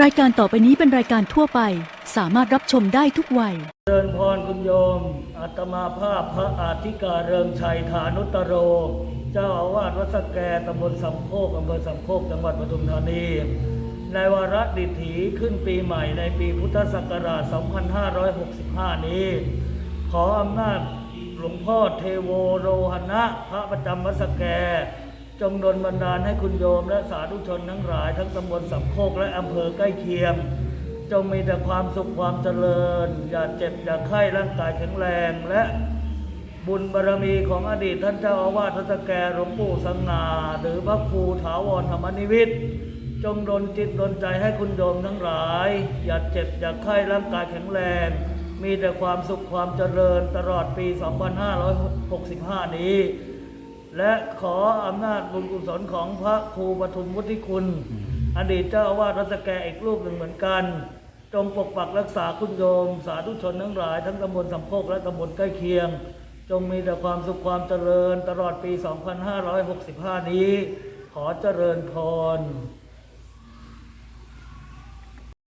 รายการต่อไปนี้เป็นรายการทั่วไป สามารถรับชมได้ทุกวัย เจริญพรคุณโยมอาตมาภาพพระอาธิการเริงชัยฐานุตโร เจ้าอาวาสวัดสแกตำบลสำโคกอำเภอสำโคกจังหวัดปทุมธานี ในวาระดิถีขึ้นปีใหม่ในปีพุทธศักราช 2565 นี้ ขออำนาจหลวงพ่อเทโวโรหณะ พระประจำวัดสแก จงดลบันดาลให้คุณโยมและสาธุชนทั้งหลาย ทั้งตำบลสำโคกและอำเภอใกล้เคียง จงมีแต่ความสุขความเจริญ อย่าเจ็บอย่าไข้ร่างกายแข็งแรงและบุญบารมีของอดีตท่านเจ้าอาวาสทัศแกหลวงปู่สังนาหรือพระครูถาวรธรรมนิวิทจงดลจิตดลใจให้คุณโยมทั้งหลาย อย่าเจ็บอย่าไข้ร่างกายแข็งแรง มีแต่ความสุขความเจริญตลอดปี 2565 นี้ และขออำนาจบุญกุศลของพระครูปฐุมวุฒิคุณ อดีตเจ้าอาวาสรัตแกอีกรูปหนึ่งเหมือนกัน จงปกปักรักษาคุณโยม สาธุชนทั้งหลาย ทั้งตำบลสำโคกและตำบลใกล้เคียง จงมีแต่ความสุขความเจริญตลอดปี 2565 นี้ ขอเจริญพร